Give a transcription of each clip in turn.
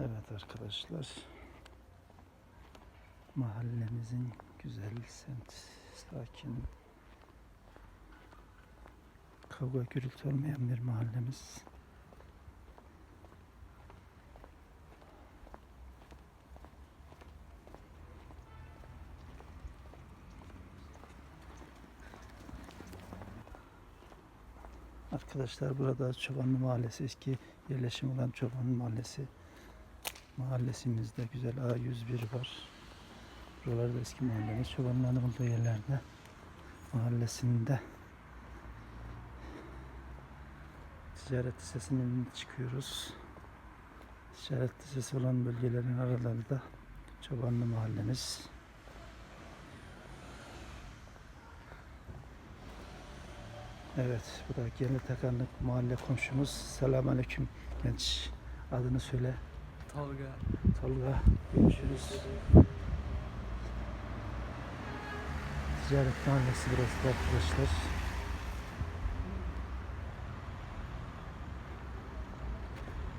Evet arkadaşlar. Mahallemizin güzel semt, sakin, kavga gürültü olmayan bir mahallemiz. Arkadaşlar burada Çobanlı Mahallesi eski yerleşim olan Çobanlı Mahallesi mahallesimizde güzel A101 var. Buralarda eski mahallemiz çobanların olduğu yerlerde mahallesinde ticaret lisesinden çıkıyoruz. Ticaret lisesi olan bölgelerin aralarında Çobanlı mahallemiz. Evet, bu da Genel Takanlık mahalle komşumuz. Selamünaleyküm genç. Adını söyle. Tolga. Tolga görüşürüz. Ticaret mahallesi burası da arkadaşlar.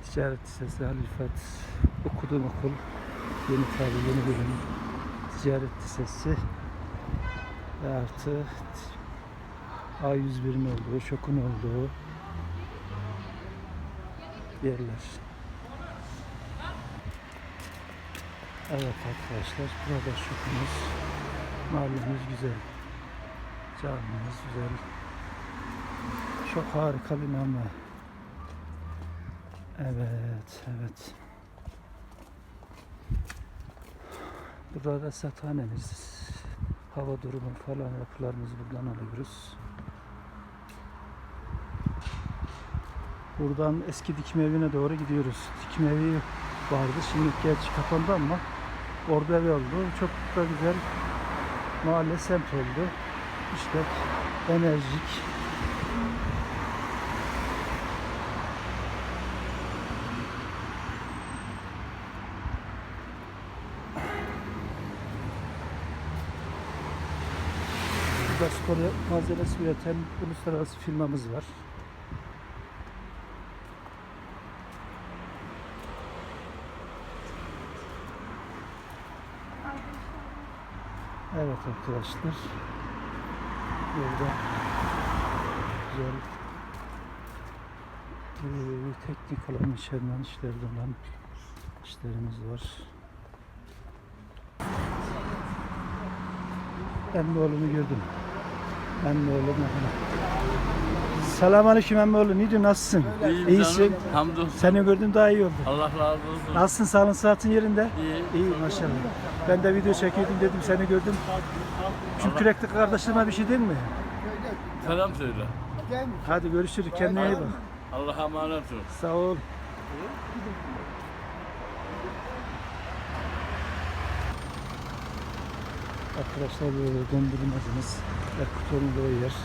Ticaret Lisesi Halifat okuduğum okul yeni tabi yeni bölüm Ticaret Lisesi ve artı A101'in olduğu, şokun olduğu yerler. Evet arkadaşlar burada şokumuz mahallemiz güzel. Camimiz güzel. Çok harika bir nama evet evet. Burada da sathanemiz hava durumu falan yapılarımızı buradan alıyoruz. Buradan eski dikim evine doğru gidiyoruz. Dikim evi vardı şimdi gerçi kapandı ama Orada ev oldu. Çok da güzel mahalle semt oldu. İşte enerjik. Burada spor malzemesi üreten uluslararası firmamız var. Evet arkadaşlar. Burada güzel eee, teknik olan içeriden işlerde olan işlerimiz var. Emmoğlu'nu gördüm. Emmoğlu. Selamünaleyküm Emmoğlu. Ne diyorsun? Nasılsın? İyiyim İyisin. canım. Hamdolsun. Seni gördüm daha iyi oldu. Allah razı olsun. Nasılsın? Sağlığın saatin yerinde? İyi. İyi maşallah. Ben de video çekiyordum dedim seni gördüm. Şu kürekli kardeşlerime bir şey değil mi? Selam söyle. Hadi görüşürüz. Kendine iyi bak. Allah'a emanet ol. Sağ ol. Arkadaşlar böyle dondurmacımız Erkut olduğu yer.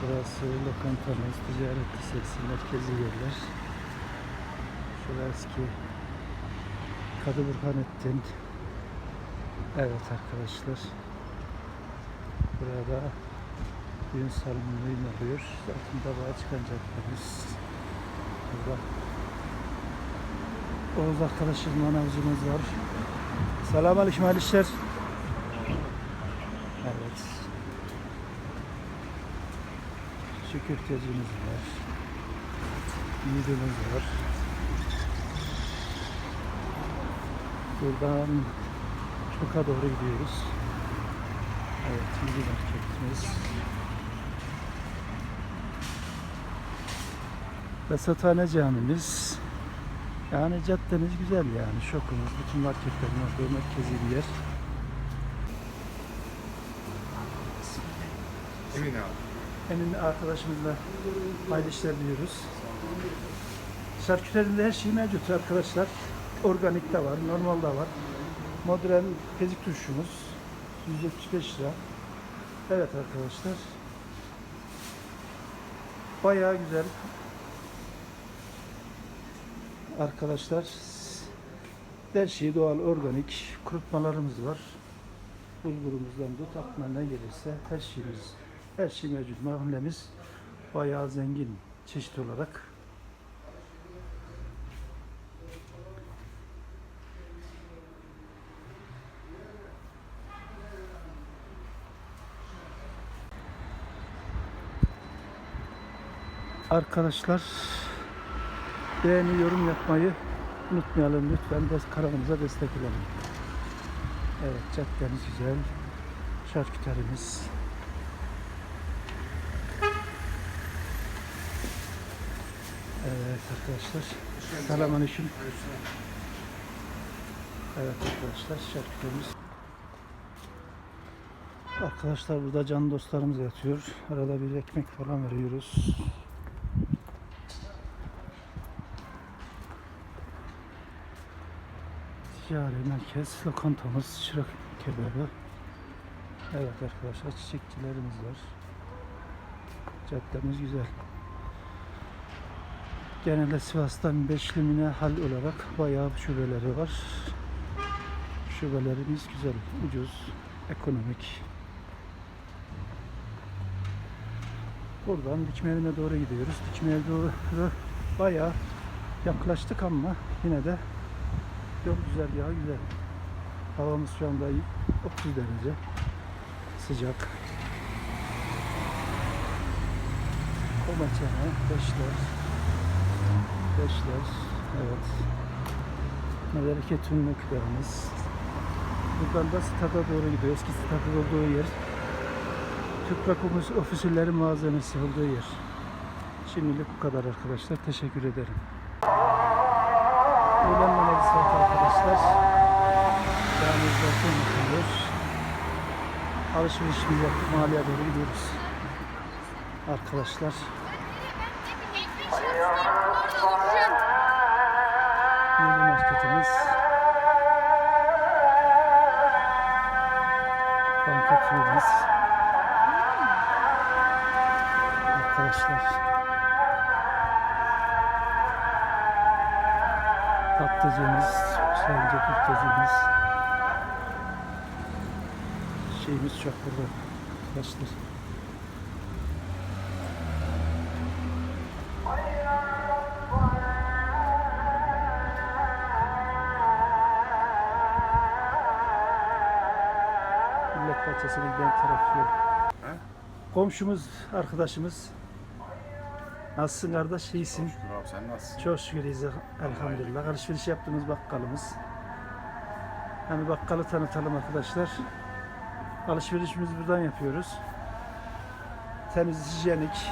Burası lokantamız, ticaret lisesi, merkezi yerler. Şurası ki Kadı Burhanettin. Evet arkadaşlar. Burada düğün salonuyla oluyor. Zaten tabağa çıkan caddelerimiz. Burada Oğuz arkadaşım manavcımız var. Selamun Aleyküm hayırlı işler. Evet. Şükürtecimiz var. Yiğidimiz var. Buradan Çok'a doğru gidiyoruz. Evet, milli marketimiz. Rasathane camimiz. Yani caddemiz güzel yani. Şokumuz, bütün marketlerin olduğu merkezi bir yer. Emin abi. Emin arkadaşımızla hayırlı işler diliyoruz. Şarküterinde her şey mevcut arkadaşlar. Organik de var, normal da var. Modern pezik turşumuz 175 lira. Evet arkadaşlar. Bayağı güzel arkadaşlar her şey doğal organik kurutmalarımız var. Bulgurumuzdan tut aklına ne gelirse her şeyimiz her şey mevcut. Mahallemiz bayağı zengin çeşit olarak. Arkadaşlar beğeni yorum yapmayı unutmayalım lütfen de kanalımıza destek olalım. Evet caddemiz güzel. Şarküterimiz. Evet arkadaşlar. Selamünaleyküm. Evet arkadaşlar şarküterimiz. Arkadaşlar burada can dostlarımız yatıyor. Arada bir ekmek falan veriyoruz. Ticari merkez, lokantamız, çırak kebabı. Evet arkadaşlar çiçekçilerimiz var. Caddemiz güzel. Genelde Sivas'tan Beşlimine hal olarak bayağı şubeleri var. Şubelerimiz güzel, ucuz, ekonomik. Buradan Dikmeevine doğru gidiyoruz. Dikmeevine doğru bayağı yaklaştık ama yine de yol güzel ya güzel. Havamız şu anda 30 derece. Sıcak. Komaçene, beşler. Beşler. Evet. Meleke Tünlüklerimiz. Buradan da stada doğru gidiyoruz ki stadın olduğu yer. Tüprak ofisülleri malzemesi olduğu yer. Şimdilik bu kadar arkadaşlar. Teşekkür ederim. Saat arkadaşlar. Camimizde oturmuyor. Alışverişimizi yaptık. Mahalleye doğru gidiyoruz. Arkadaşlar. Tatlıcımız, sence tatlıcımız. Şeyimiz çok burada arkadaşlar. Millet bahçesine giden taraf yol. Komşumuz, arkadaşımız. Nasılsın kardeş? İyisin. Şükür abi sen nasılsın? Çok şükür iyiyiz elhamdülillah. Alışveriş yaptığımız bakkalımız. Hani bakkalı tanıtalım arkadaşlar. Alışverişimizi buradan yapıyoruz. Temiz, hijyenik,